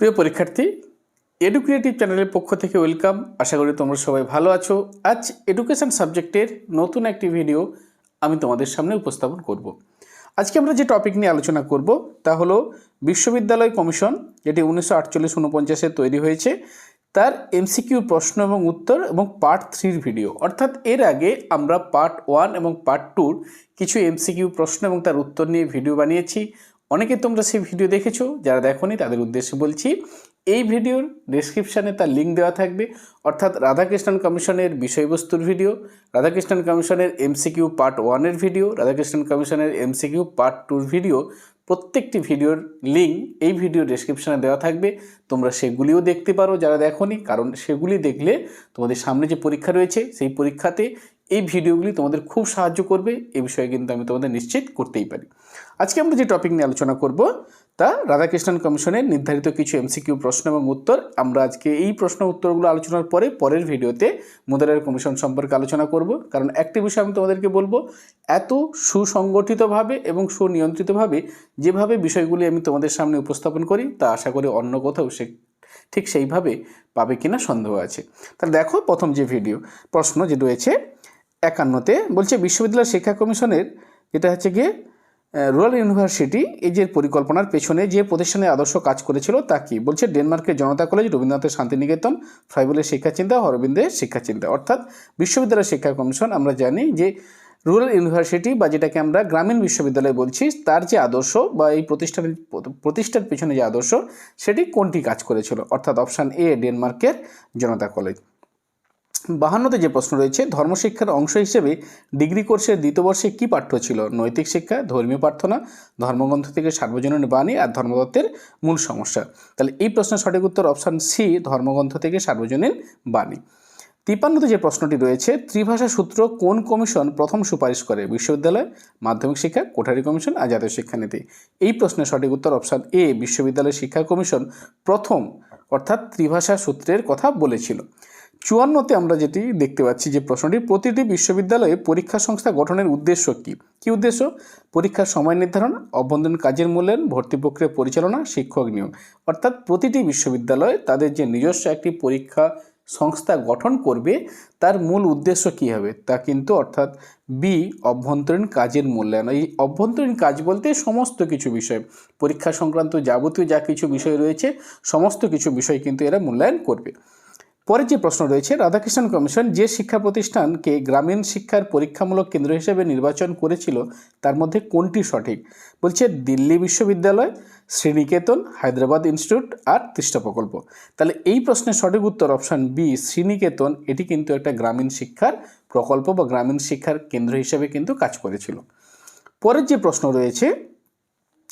প্রিয় পরীক্ষার্থী এডুক্রিয়েটিভ চ্যানেলের পক্ষ থেকে ওয়েলকাম আশা করি তোমরা সবাই ভালো আছো। আজ এডুকেশন সাবজেক্টের নতুন একটি ভিডিও আমি তোমাদের সামনে উপস্থাপন করব। আজকে আমরা যে টপিক নিয়ে আলোচনা করব, তা হলো বিশ্ববিদ্যালয় কমিশন, যেটি উনিশশো আটচল্লিশ উনপঞ্চাশে তৈরি হয়েছে, তার এমসিকিউ প্রশ্ন এবং উত্তর এবং পার্ট থ্রির ভিডিও অর্থাৎ এর আগে আমরা পার্ট ওয়ান এবং পার্ট টুর কিছু এমসিকিউ প্রশ্ন এবং তার উত্তর নিয়ে ভিডিও বানিয়েছি। অনেকে তোমরা সেই ভিডিও দেখেছ, যারা দেখোনি তাদের উদ্দেশ্যে বলছি, এই ভিডিওর ডেসক্রিপশানে তার লিঙ্ক দেওয়া থাকবে। অর্থাৎ রাধাকৃষ্ণন কমিশনের বিষয়বস্তুর ভিডিও, রাধাকৃষ্ণন কমিশনের এমসিকিউ পার্ট ওয়ানের ভিডিও, রাধাকৃষ্ণন কমিশনের এমসিকিউ পার্ট টুর ভিডিও, প্রত্যেকটি ভিডিওর লিঙ্ক এই ভিডিও ডেসক্রিপশানে দেওয়া থাকবে। তোমরা সেগুলিও দেখতে পারো যারা দেখোনি, কারণ সেগুলি দেখলে তোমাদের সামনে যে পরীক্ষা রয়েছে, সেই পরীক্ষাতে এই ভিডিওগুলি তোমাদের খুব সাহায্য করবে। এ বিষয়ে কিন্তু আমি তোমাদের নিশ্চিত করতেই পারি। আজকে আমরা যে টপিক নিয়ে আলোচনা করব, তা রাধাকৃষ্ণন কমিশনের নির্ধারিত কিছু এমসিকিউ প্রশ্ন এবং উত্তর। আমরা আজকে এই প্রশ্ন উত্তরগুলো আলোচনার পরে পরের ভিডিওতে মুদারের কমিশন সম্পর্কে আলোচনা করব। কারণ একটি বিষয় আমি তোমাদেরকে বলব, এত সুসংগঠিতভাবে এবং সুনিয়ন্ত্রিতভাবে যেভাবে বিষয়গুলি আমি তোমাদের সামনে উপস্থাপন করি, তা আশা করি অন্য কোথাও সে ঠিক সেইভাবে পাবে কিনা সন্দেহ আছে। তাহলে দেখো প্রথম যে ভিডিও, প্রশ্ন যে রয়েছে, একান্নতে বলছে, বিশ্ববিদ্যালয় শিক্ষা কমিশনের, যেটা হচ্ছে গিয়ে রুরাল ইউনিভার্সিটি এই যে পরিকল্পনার পেছনে যে প্রতিষ্ঠানের আদর্শ কাজ করেছিল তা কি? বলছে ডেনমার্কের জনতা কলেজ, রবীন্দ্রনাথের শান্তিনিকেতন, ফ্রাইবলের শিক্ষাচিন্তা অরবিন্দের শিক্ষাচিন্তা অর্থাৎ বিশ্ববিদ্যালয় শিক্ষা কমিশন আমরা জানি যে রুরাল ইউনিভার্সিটি বা যেটাকে আমরা গ্রামীণ বিশ্ববিদ্যালয় বলছি, তার যে আদর্শ বা এই প্রতিষ্ঠানের প্রতিষ্ঠার পেছনে যে আদর্শ, সেটি কোনটি কাজ করেছিল? অর্থাৎ অপশান এ, ডেনমার্কের জনতা কলেজ। বাহান্নতে যে প্রশ্ন রয়েছে, ধর্মশিক্ষার অংশ হিসেবে ডিগ্রি কোর্সের দ্বিতীয় বর্ষে কী পাঠ্য ছিল? নৈতিক শিক্ষা, ধর্মীয় প্রার্থনা, ধর্মগ্রন্থ থেকে সার্বজনীন বাণী আর ধর্মতত্ত্বের মূল সমস্যা। তাহলে এই প্রশ্নের সঠিক উত্তর অপশান সি ধর্মগ্রন্থ থেকে সার্বজনীন বাণী। তিপ্পান্নতে যে প্রশ্নটি রয়েছে, ত্রিভাষা সূত্র কোন কমিশন প্রথম সুপারিশ করে? বিশ্ববিদ্যালয়, মাধ্যমিক শিক্ষা, কোঠারি কমিশন আর জাতীয় শিক্ষানীতি। এই প্রশ্নের সঠিক উত্তর অপশান এ বিশ্ববিদ্যালয় শিক্ষা কমিশন প্রথম, অর্থাৎ ত্রিভাষা সূত্রের কথা বলেছিল। চুয়ান্নতে আমরা যেটি দেখতে পাচ্ছি যে প্রশ্নটি, প্রতিটি বিশ্ববিদ্যালয়ে পরীক্ষা সংস্থা গঠনের উদ্দেশ্য কী? কী উদ্দেশ্য? পরীক্ষার সময় নির্ধারণ, অভ্যন্তরীণ কাজের মূল্যায়ন, ভর্তি প্রক্রিয়া পরিচালনা, শিক্ষক নিয়োগ। অর্থাৎ প্রতিটি বিশ্ববিদ্যালয়ে তাদের যে নিজস্ব একটি পরীক্ষা সংস্থা গঠন করবে, তার মূল উদ্দেশ্য কী হবে? তা কিন্তু অর্থাৎ বি অভ্যন্তরীণ কাজের মূল্যায়ন। এই অভ্যন্তরীণ কাজ বলতে সমস্ত কিছু বিষয়। পরীক্ষা সংক্রান্ত যাবতীয় যা কিছু বিষয় রয়েছে, সমস্ত কিছু বিষয় কিন্তু এরা মূল্যায়ন করবে। পরের যে প্রশ্ন রয়েছে, রাধাকৃষ্ণন কমিশন যে শিক্ষা প্রতিষ্ঠানকে গ্রামীণ শিক্ষার পরীক্ষামূলক কেন্দ্র হিসেবে নির্বাচন করেছিল, তার মধ্যে কোনটি সঠিক? বলছে দিল্লি বিশ্ববিদ্যালয়, শ্রীনিকেতন, হায়দ্রাবাদ ইনস্টিটিউট আর তিষ্ঠা প্রকল্প। তাহলে এই প্রশ্নের সঠিক উত্তর অপশান বি, শ্রীনিকেতন। এটি কিন্তু একটা গ্রামীণ শিক্ষার প্রকল্প বা গ্রামীণ শিক্ষার কেন্দ্র হিসেবে কিন্তু কাজ করেছিল। পরের যে প্রশ্ন রয়েছে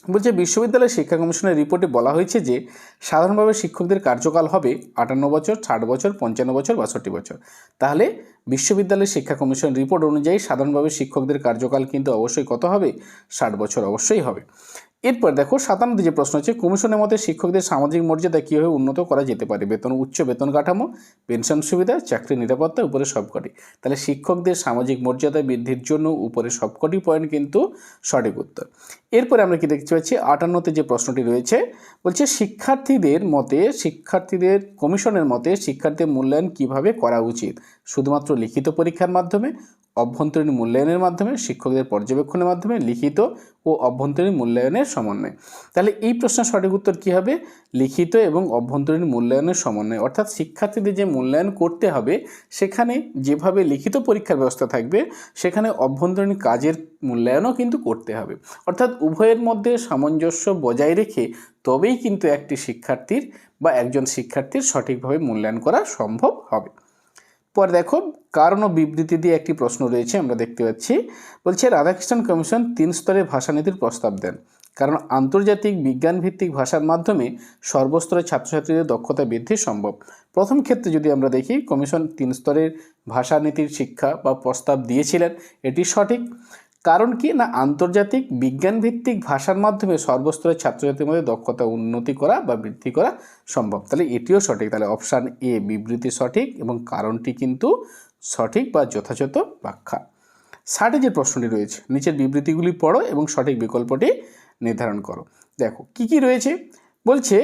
বলছে বিশ্ববিদ্যালয় শিক্ষা কমিশনের রিপোর্টে বলা হয়েছে যে, সাধারণভাবে শিক্ষকদের কার্যকাল হবে আটান্ন বছর, ষাট বছর, পঞ্চান্ন বছর, বাষট্টি বছর। তাহলে বিশ্ববিদ্যালয় শিক্ষা কমিশন রিপোর্ট অনুযায়ী সাধারণভাবে শিক্ষকদের কার্যকাল কিন্তু অবশ্যই কত হবে? ষাট বছর অবশ্যই হবে। এরপর দেখো সাতান্ন যে প্রশ্ন হচ্ছে কমিশনের মতে শিক্ষকদের সামাজিক মর্যাদা কীভাবে উন্নত করা যেতে পারে? বেতন, উচ্চ বেতন কাঠামো, পেনশন সুবিধা, চাকরি নিরাপত্তা, উপরে সবকটি। তাহলে শিক্ষকদের সামাজিক মর্যাদা বৃদ্ধির জন্য উপরে সবকটি পয়েন্ট কিন্তু সঠিক উত্তর। এরপরে আমরা কি দেখতে পাচ্ছি, আটান্নতে যে প্রশ্নটি রয়েছে, বলছে শিক্ষার্থীদের মতে, শিক্ষার্থীদের, কমিশনের মতে শিক্ষার্থীর মূল্যায়ন কীভাবে করা উচিত? শুধুমাত্র লিখিত পরীক্ষার মাধ্যমে অভ্যন্তরীণ মূল্যায়নের মাধ্যমে, শিক্ষকদের পর্যবেক্ষণের মাধ্যমে, লিখিত ও অভ্যন্তরীণ মূল্যায়নের সমন্বয়। তাহলে এই প্রশ্নের সঠিক উত্তর কী হবে? লিখিত এবং অভ্যন্তরীণ মূল্যায়নের সমন্বয়। অর্থাৎ শিক্ষার্থীদের যে মূল্যায়ন করতে হবে, সেখানে যেভাবে লিখিত পরীক্ষার ব্যবস্থা থাকবে, সেখানে অভ্যন্তরীণ কাজের মূল্যায়নও কিন্তু করতে হবে। অর্থাৎ উভয়ের মধ্যে সামঞ্জস্য বজায় রেখে তবেই কিন্তু একটি শিক্ষার্থীর বা একজন শিক্ষার্থীর সঠিকভাবে মূল্যায়ন করা সম্ভব হবে। পরে দেখো, কারণ ও বিবৃতি দিয়ে একটি প্রশ্ন রয়েছে, আমরা দেখতে পাচ্ছি। বলছে, রাধাকৃষ্ণন কমিশন তিন স্তরের ভাষানীতির প্রস্তাব দেন। কারণ আন্তর্জাতিক বিজ্ঞানভিত্তিক ভাষার মাধ্যমে সর্বস্তরের ছাত্রছাত্রীদের দক্ষতা বৃদ্ধি সম্ভব। প্রথম ক্ষেত্রে যদি আমরা দেখি, কমিশন তিন স্তরের ভাষানীতির শিক্ষা বা প্রস্তাব দিয়েছিলেন, এটি সঠিক। কারণ কি? না আন্তর্জাতিক বিজ্ঞানভিত্তিক ভাষার মাধ্যমে সর্বস্তরের ছাত্রছাত্রীর মধ্যে দক্ষতা উন্নতি করা বা বৃদ্ধি করা সম্ভব। তাহলে এটিও সঠিক। তাহলে অপশান এ, বিবৃতি সঠিক এবং কারণটি কিন্তু সঠিক বা যথাযথ ব্যাখ্যা। ষাটে যে প্রশ্নটি রয়েছে, নিচের বিবৃতিগুলি পড়ো এবং সঠিক বিকল্পটি নির্ধারণ করো। দেখো, কি কি রয়েছে? বলছে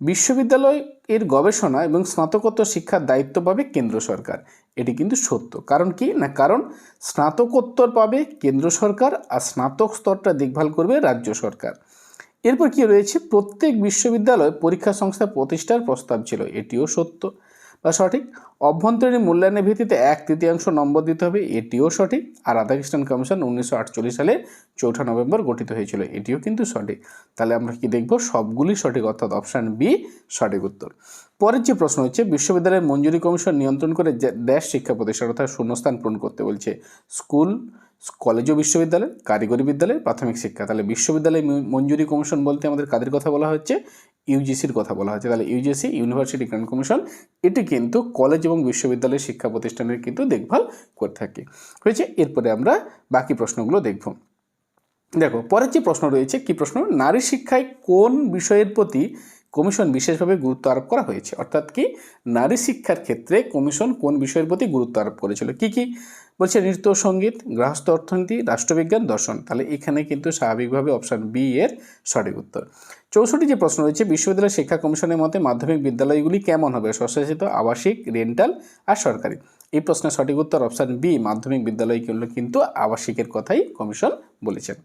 বিশ্ববিদ্যালয় এর গবেষণা এবং স্নাতকোত্তর শিক্ষার দায়িত্ব পাবে কেন্দ্র সরকার। এটি কিন্তু সত্য। কারণ কি? না, কারণ স্নাতকোত্তর পাবে কেন্দ্র সরকার আর স্নাতক স্তরটা দেখভাল করবে রাজ্য সরকার। এরপর কি রয়েছে? প্রত্যেক বিশ্ববিদ্যালয় পরীক্ষা সংস্থা প্রতিষ্ঠার প্রস্তাব ছিল। এটিও সত্য। সঠিক? অভ্যন্তরীণ মূল্যায়নের ভিত্তিতে এক তৃতীয়াংশ নম্বর দিতে হবে, এটিও সঠিক। আর রাধাকৃষ্ণন কমিশন উনিশশো আটচল্লিশ সালে চৌঠা নভেম্বর গঠিত হয়েছিল, এটিও কিন্তু সঠিক। তাহলে আমরা কি দেখব? সবগুলি সঠিক, অর্থাৎ অপশান বি সঠিক উত্তর। পরের যে প্রশ্ন হচ্ছে, বিশ্ববিদ্যালয়ের মঞ্জুরি কমিশন নিয়ন্ত্রণ করে ড্যাশ শিক্ষা প্রতিষ্ঠান অর্থাৎ শূন্যস্থান পূরণ করতে বলছে, স্কুল, কলেজ ও বিশ্ববিদ্যালয়, কারিগরি বিদ্যালয়, প্রাথমিক শিক্ষা। তাহলে বিশ্ববিদ্যালয় মঞ্জুরি কমিশন বলতে আমাদের কাদের কথা বলা হচ্ছে? ইউজিসির কথা বলা হয়েছে। তাহলে ইউজিসি ইউনিভার্সিটি গ্র্যান্ড কমিশন এটি কিন্তু কলেজ এবং বিশ্ববিদ্যালয়ের শিক্ষা প্রতিষ্ঠানের কিন্তু দেখভাল করে থাকে। হয়েছে? এরপরে আমরা বাকি প্রশ্নগুলো দেখব। দেখো, পরের যে প্রশ্ন রয়েছে, কি প্রশ্ন? নারী শিক্ষায় কোন বিষয়ের প্রতি কমিশন বিশেষভাবে গুরুত্ব আরোপ করা হয়েছে? অর্থাৎ কি, নারী শিক্ষার ক্ষেত্রে কমিশন কোন বিষয়ের প্রতি গুরুত্ব আরোপ করেছিল? কি কি? বলছে নৃত্য সংগীত, গৃহস্থ অর্থনীতি, রাষ্ট্রবিজ্ঞান, দর্শন। তাহলে এখানে কিন্তু স্বাভাবিকভাবে অপশান বি এর সঠিক উত্তর। চৌষট্টি যে প্রশ্ন রয়েছে, বিশ্ববিদ্যালয় শিক্ষা কমিশনের মতে মাধ্যমিক বিদ্যালয়গুলি কেমন হবে? স্বশাসিত, আবাসিক, রেন্টাল আর সরকারি? এই প্রশ্নের সঠিক উত্তর অপশান বি মাধ্যমিক বিদ্যালয়গুলো কিন্তু আবাসিকের কথাই কমিশন বলেছেন।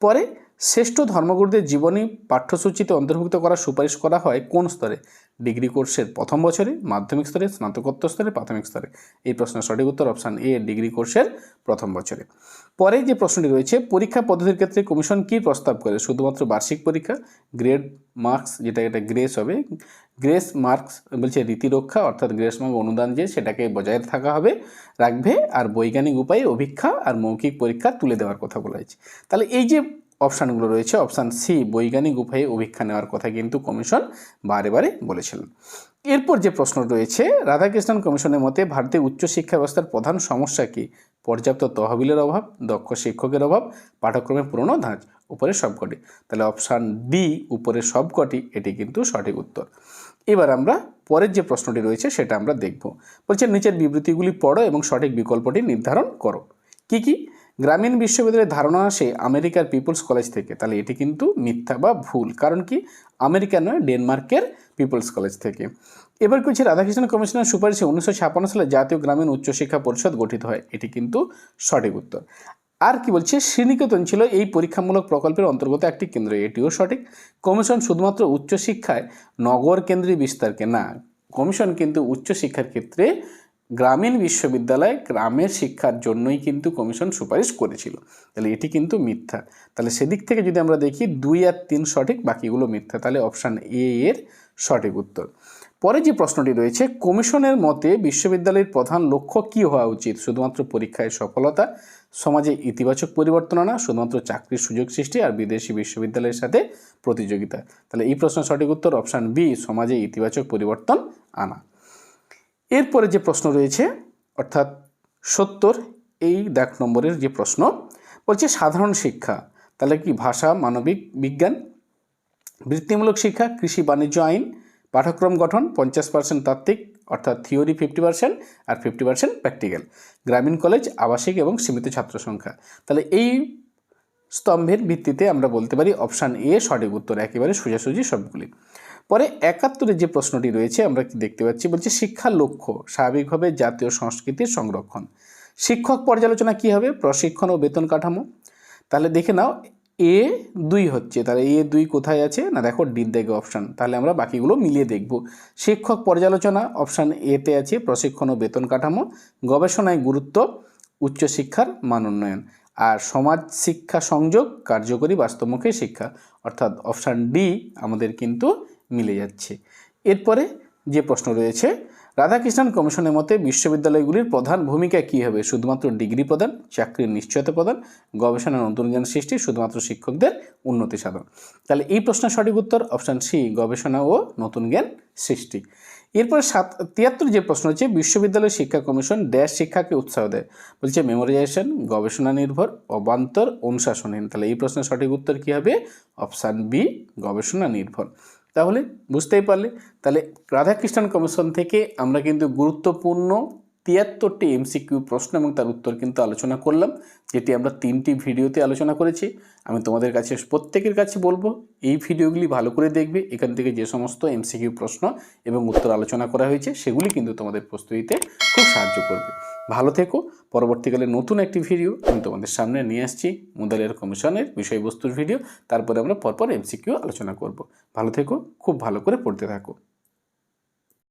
পরে শ্রেষ্ঠ ধর্মগুরুদের জীবনী পাঠ্যসূচিতে অন্তর্ভুক্ত করার সুপারিশ করা হয় কোন স্তরে? ডিগ্রি কোর্সের প্রথম বছরে, মাধ্যমিক স্তরে, স্নাতকোত্তর স্তরে, প্রাথমিক স্তরে? এই প্রশ্নের সঠিক উত্তর অপশান এ, ডিগ্রি কোর্সের প্রথম বছরে। পরে যে প্রশ্নটি রয়েছে, পরীক্ষা পদ্ধতির ক্ষেত্রে কমিশন কী প্রস্তাব করে? শুধুমাত্র বার্ষিক পরীক্ষা? গ্রেড মার্কস, যেটা এটা গ্রেস হবে, গ্রেস মার্কস বলছে রীতিরক্ষা অর্থাৎ গ্রেস মার্ক অনুদান যে, সেটাকে বজায় থাকা হবে, রাখবে, আর বৈজ্ঞানিক উপায়ে অভিক্ষা আর মৌখিক পরীক্ষা তুলে দেওয়ার কথা বলা হয়েছে। তাহলে এই যে অপশানগুলো রয়েছে। অপশান সি, বৈজ্ঞানিক উপায়ে অভিক্ষা নেওয়ার কথা কিন্তু কমিশন বারে বারে বলেছিলেন এরপর যে প্রশ্ন রয়েছে, রাধাকৃষ্ণন কমিশনের মতে ভারতীয় উচ্চশিক্ষা ব্যবস্থার প্রধান সমস্যা কি? পর্যাপ্ত তহবিলের অভাব, দক্ষ শিক্ষকের অভাব পাঠ্যক্রমের পুরনো ধাঁচ উপরের সবকটি। তাহলে অপশান ডি উপরের সবকটি, এটি কিন্তু সঠিক উত্তর। এবার আমরা পরের যে প্রশ্নটি রয়েছে সেটা আমরা দেখব। বলছে, নিচের বিবৃতিগুলি পড়ো এবং সঠিক বিকল্পটি নির্ধারণ করো। কি কি? গ্রামীণ বিশ্ববিদ্যালয়ের ধারণা আসে আমেরিকার পিপলস কলেজ থেকে। তাহলে এটি কিন্তু মিথ্যা বা ভুল, কারণ কি? আমেরিকা নয়, ডেনমার্কের পিপলস কলেজ থেকে। এবার কি হচ্ছে? রাধাকৃষ্ণ কমিশনের সুপারিশে উনিশশো ছাপান্ন সালে জাতীয় গ্রামীণ উচ্চশিক্ষা পরিষদ গঠিত হয়। এটি কিন্তু সঠিক উত্তর। আর কি বলছে? শ্রীনিকেতন ছিল এই পরীক্ষামূলক প্রকল্পের অন্তর্গত একটি কেন্দ্র। এটিও সঠিক। কমিশন শুধুমাত্র উচ্চশিক্ষায় নগর কেন্দ্রীয় বিস্তারকে না, কমিশন কিন্তু উচ্চশিক্ষার ক্ষেত্রে গ্রামীণ বিশ্ববিদ্যালয় গ্রামের শিক্ষার জন্যই কিন্তু কমিশন সুপারিশ করেছিল। তাহলে এটি কিন্তু মিথ্যা। তাহলে সেদিক থেকে যদি আমরা দেখি, দুই আর তিন সঠিক, বাকিগুলো মিথ্যা। তাহলে অপশান এ এর সঠিক উত্তর। পরে যে প্রশ্নটি রয়েছে, কমিশনের মতে বিশ্ববিদ্যালয়ের প্রধান লক্ষ্য কী হওয়া উচিত? শুধুমাত্র পরীক্ষায় সফলতা, সমাজে ইতিবাচক পরিবর্তন আনা, শুধুমাত্র চাকরির সুযোগ সৃষ্টি, আর বিদেশি বিশ্ববিদ্যালয়ের সাথে প্রতিযোগিতা? তাহলে এই প্রশ্নের সঠিক উত্তর অপশান বি, সমাজে ইতিবাচক পরিবর্তন আনা। এরপরে যে প্রশ্ন রয়েছে, অর্থাৎ সত্তর, এই দেখ নম্বরের যে প্রশ্ন, বলছে সাধারণ শিক্ষা, তাহলে কি ভাষা, মানবিক, বিজ্ঞান? বৃত্তিমূলক শিক্ষা, কৃষি, বাণিজ্য আইন, পাঠ্যক্রম গঠন, পঞ্চাশ পার্সেন্ট তাত্ত্বিক, অর্থাৎ থিওরি ফিফটি পার্সেন্ট আর ফিফটি পার্সেন্ট প্র্যাকটিক্যাল গ্রামীণ কলেজ আবাসিক এবং সীমিত ছাত্র সংখ্যা। তাহলে এই স্তম্ভের ভিত্তিতে আমরা বলতে পারি অপশান এ সঠিক উত্তর, একেবারে সোজাসুজি সবগুলি। পরে একাত্তরে যে প্রশ্নটি রয়েছে, আমরা দেখতে পাচ্ছি? বলছে, শিক্ষার লক্ষ্য, স্বাভাবিকভাবে জাতীয় সংস্কৃতির সংরক্ষণ। শিক্ষক পর্যালোচনা কি হবে? প্রশিক্ষণ ও বেতন কাঠামো। তাহলে দেখে নাও, এ দুই হচ্ছে, তাহলে এ দুই কোথায় আছে? না, দেখো ডির দেখে অপশান। তাহলে আমরা বাকিগুলো মিলিয়ে দেখব। শিক্ষক পর্যালোচনা, অপশান এতে আছে, প্রশিক্ষণ ও বেতন কাঠামো, গবেষণায় গুরুত্ব, উচ্চশিক্ষার মান উন্নয়ন। আর সমাজ শিক্ষা সংযোগ, কার্যকরী বাস্তবমুখী শিক্ষা। অর্থাৎ অপশান ডি আমাদের কিন্তু মিলে যাচ্ছে। এরপরে যে প্রশ্ন রয়েছে, রাধাকৃষ্ণন কমিশনের মতে বিশ্ববিদ্যালয়গুলির প্রধান ভূমিকা কী হবে? শুধুমাত্র ডিগ্রি প্রদান, চাকরির নিশ্চয়তা প্রদান, গবেষণা নতুন জ্ঞান সৃষ্টি, শুধুমাত্র শিক্ষকদের উন্নতি সাধন। তাহলে এই প্রশ্নের সঠিক উত্তর অপশান সি, গবেষণা ও নতুন জ্ঞান সৃষ্টি। এরপরে সাত, তিয়াত্তর যে প্রশ্ন হচ্ছে বিশ্ববিদ্যালয় শিক্ষা কমিশন ড্যাশ শিক্ষাকে উৎসাহ দেয়। বলছে মেমোরাইজেশন গবেষণা নির্ভর, অবান্তর অনুশাসনহীন তাহলে এই প্রশ্নের সঠিক উত্তর কী হবে? অপশান বি, গবেষণা নির্ভর। তাহলে বুঝতেই পারলে। তাহলে রাধাকৃষ্ণন কমিশন থেকে আমরা কিন্তু গুরুত্বপূর্ণ তিয়াত্তরটি এমসিকিউ প্রশ্ন এবং তার উত্তর কিন্তু আলোচনা করলাম, যেটি আমরা তিনটি ভিডিওতে আলোচনা করেছি। আমি তোমাদের কাছে, প্রত্যেকের কাছে বলব, এই ভিডিওগুলি ভালো করে দেখবে, এখান থেকে যে সমস্ত এমসিকিউ প্রশ্ন এবং উত্তর আলোচনা করা হয়েছে, সেগুলি কিন্তু তোমাদের প্রস্তুতিতে খুব সাহায্য করবে। ভালো থেকো, পরবর্তীকালে নতুন একটি ভিডিও আমি তোমাদের সামনে নিয়ে আসছি মুদালিয়ার কমিশনের বিষয়বস্তুর ভিডিও, তারপরে আমরা পরপর এমসিকিউ আলোচনা করব। ভালো থেকো, খুব ভালো করে পড়তে থাকো।